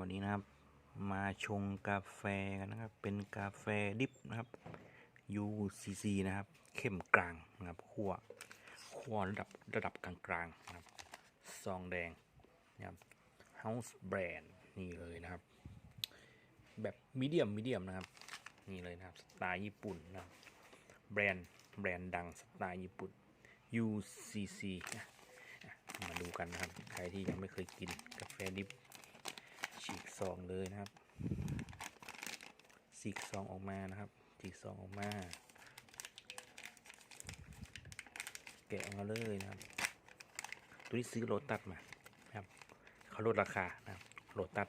วันนี้นะครับ มาชงกาแฟกันนะครับ เป็นกาแฟดิบนะครับ UCC นะครับ เข้มกลางนะครับขั้วขั้วระดับระดับกลางๆนะครับซองแดงนะครับ House Brand นี่เลยนะครับ แบบมีเดียมมีเดียมนะครับ นี่เลยนะครับ สไตล์ญี่ปุ่นนะครับแบรนด์แบรนด์ดังสไตล์ญี่ปุ่น UCC มาดูกันนะครับ ใครที่ยังไม่เคยกินกาแฟดิบ ฉีกซองเลยนะครับฉีกซองออกมานะครับฉีกซองออกมา แกะออกมาเลยนะครับ ตัวนี้ซื้อโลตัสมาครับเขาลดราคานะครับโลตัส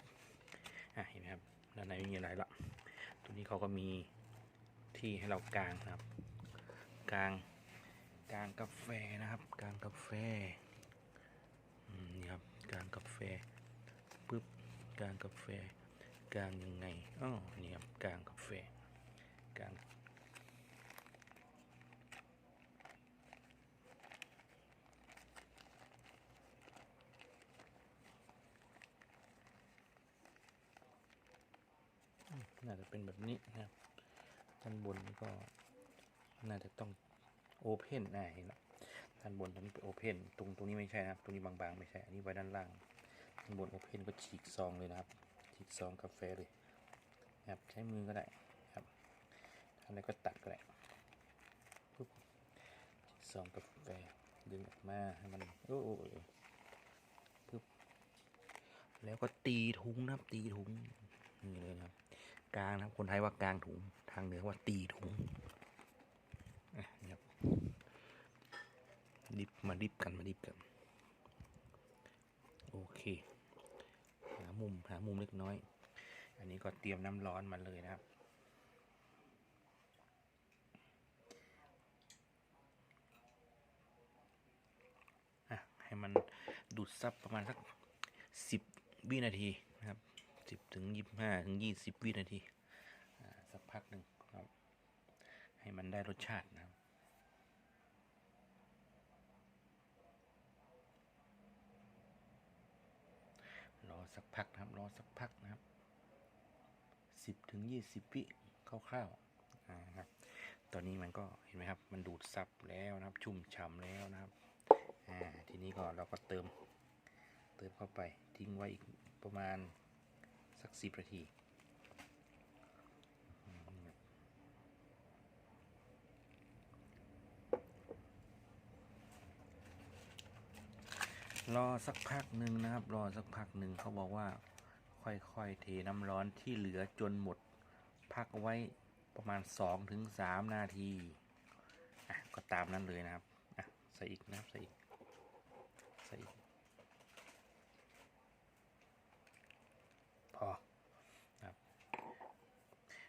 อะเห็นไหมครับด้านในไม่มีอะไรละตัวนี้เขาก็มีที่ให้เรากางนะครับ กางกางกาแฟนะครับ กางกาแฟอืมนี่ครับกางกาแฟ กางกาแฟกางยังไงอ๋อนี่ครับกางกาแฟกางน่าจะเป็นแบบนี้นะครับด้านบนนี่ก็น่าจะต้องโอเพนอ่เห็นแล้วด้านบนตรงนี้เป็นโอเพนตรงตรงนี้ไม่ใช่นะครับตรงนี้บางๆ ไม่ใช่ อันนี้ไว้ด้านล่าง ข้างบนโอเพนก็ฉีกซองเลยนะครับ ฉีกซองกาแฟเลยนะครับใช้มือก็ได้ครับอะไรก็ตัดก็ได้ปุ๊บฉีกซองกาแฟดึงออกมาให้มันโอ้โหปุ๊บแล้วก็ตีถุงนะครับตีถุงนี่เลยนะครับกลางนะครับคนไทยว่ากลางถุงทางเหนือว่าตีถุงอะนี่ครับดิบมาดิบกันมาดิบกัน โอเค มุมหามุมเล็กน้อย อันนี้ก็เตรียมน้ำร้อนมาเลยนะครับอะให้มันดูดซับประมาณสักสิบวินาทีนะครับสิบถึงยี่ห้าถึงยี่สิบวินาทีสักพักหนึ่งครับ ให้มันได้รสชาตินะครับ รอ สักพักนะครับ รอสักพักนะครับสิบถึงยี่สิบวิคร่าวๆนะครับ ตอนนี้มันก็เห็นไหมครับ มันดูดซับแล้วนะครับ ชุ่มฉ่ำแล้วนะครับอ่าทีนี้ก็เราก็เติม เติมเข้าไปทิ้งไว้อีกประมาณสักสิบนาทีอืมครับ รอสักพักหนึ่งนะครับ รอสักพักหนึ่งเขาบอกว่า ค่อยๆเทน้ำร้อนที่เหลือจนหมด พักไว้ประมาณ 2-3ถึง3นาทีอะก็ตามนั้นเลยนะครับอะใส่อีกนะครับใส่อีกใส่อีกพอครับ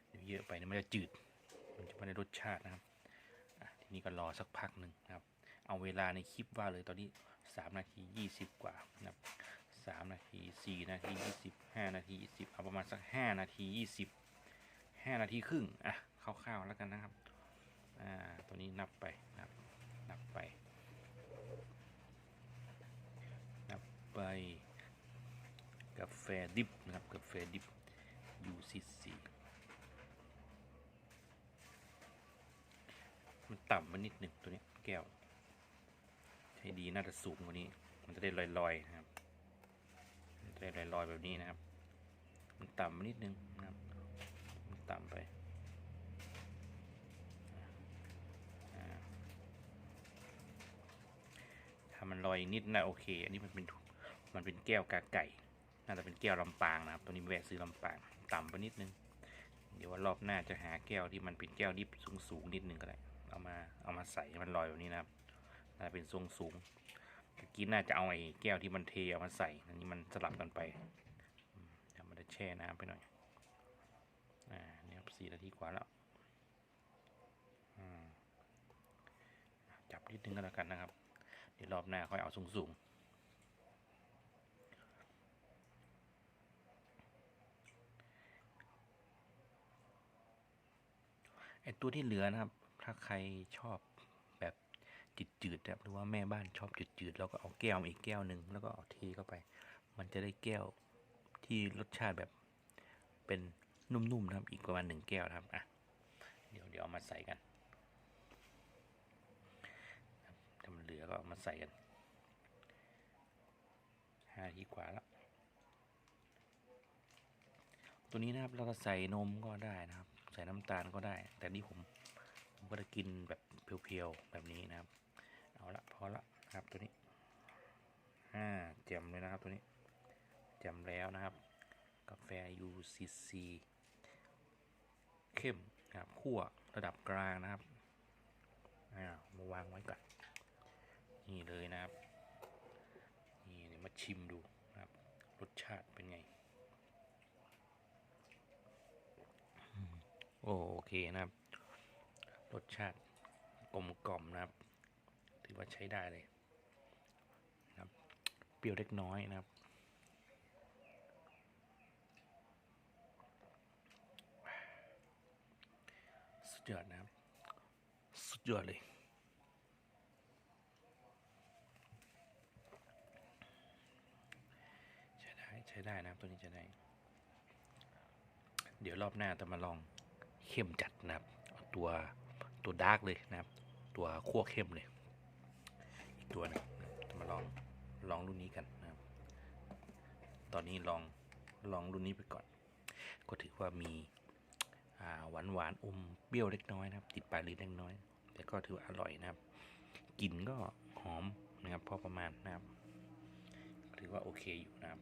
เดี๋ยวเยอะไปเนี่ยมันจะจืด มันจะไม่ได้รสชาตินะครับอะทีนี้ก็รอสักพักหนึ่งนะครับ เอาเวลาในคลิปว่าเลยตอนนี้ 3 นาที 20 กว่านะครับสามนาทีสี่นาทียี่สิบห้านาทียี่สิบเอาประมาณสักห้านาทียี่สิบห้านาทีครึ่ง อะคร่าวๆแล้วกันนะครับ อ่า ตัวนี้นับไปนับนับไป นับไปกาแฟดิบนะครับกาแฟดิบ UCC มันต่ำมานิดหนึ่งตัวนี้แก้ว ใช้ดีน่าจะสูงกว่านี้ มันจะได้ลอยๆนะครับจะได้ลอยๆแบบนี้นะครับ มันต่ำนิดนึงนะครับ มันต่ำไปถ้ามันลอยนิดน่าโอเค อันนี้มันเป็นมันเป็นแก้วกาไก่ น่าจะเป็นแก้วลำปางนะครับ ตัวนี้แวะซื้อลำปาง ต่ำไปนิดนึง เดี๋ยวว่ารอบหน้าจะหาแก้วที่มันเป็นแก้วดิบสูงๆนิดนึงก็ได้ เอามาเอามาใส่ให้มันลอยแบบนี้นะครับ น่าจะเป็นทรงสูงเมื่อกี้น่าจะเอาไอ้แก้วที่มันเทเอามาใส่อันนี้มันสลับกันไปอืมเดี๋ยวมันจะแช่น้ำไปหน่อยอ่าเนี่ยครับสี่นาทีกว่าแล้วจับนิดนึงก็แล้วกันนะครับ เดี๋ยวรอบหน้าค่อยเอาสูงสูงไอตัวที่เหลือนะครับ ถ้าใครชอบ จืดๆนะครับหรือว่าแม่บ้านชอบจืดๆแล้วก็เอาแก้วอีกแก้วหนึ่งแล้วก็เอาเทเข้าไป มันจะได้แก้วที่รสชาติแบบเป็นนุ่มๆนะครับ อีกประมาณหนึ่งแก้วนะครับอะเดี๋ยวเดี๋ยวเอามาใส่กันถ้ามันเหลือก็เอามาใส่กันห้าทีกว่าแล้วตัวนี้นะครับเราจะใส่นมก็ได้นะครับ ใส่น้ำตาลก็ได้ แต่นี่ผมผมก็จะกินแบบเพียวๆแบบนี้นะครับ เอาละพอละนะครับตัวนี้อ่าแจ่มเลยนะครับตัวนี้แจ่มแล้วนะครับ กาแฟ UCC เข้มนะครับคั่วระดับกลางนะครับอ่ามาวางไว้ก่อนนี่เลยนะครับนี่มาชิมดูนะครับ รสชาติเป็นไงโอโอเคนะครับ รสชาติกลมกล่อมนะครับ ถือว่าใช้ได้เลยนะครับเปรี้ยวเล็กน้อยนะครับ สุดยอดนะครับ สุดยอดเลยใช้ได้ใช้ได้นะครับตัวนี้ใช้ได้ เดี๋ยวรอบหน้าจะมาลองเข้มจัดนะครับ เอาตัวตัวดาร์กเลยนะครับ ตัวคั่วเข้มเลย ตัวนะจะมาลองลองรุ่นนี้กันนะครับ ตอนนี้ลองลองรุ่นนี้ไปก่อน ก็ถือว่ามีอ่าหวานหวานอมเปรี้ยวเล็กน้อยนะครับ ติดปลายลิ้นเล็กน้อย แต่ก็ถือว่าอร่อยนะครับกลิ่นก็หอมนะครับพอประมาณนะครับ ถือว่าโอเคอยู่นะครับ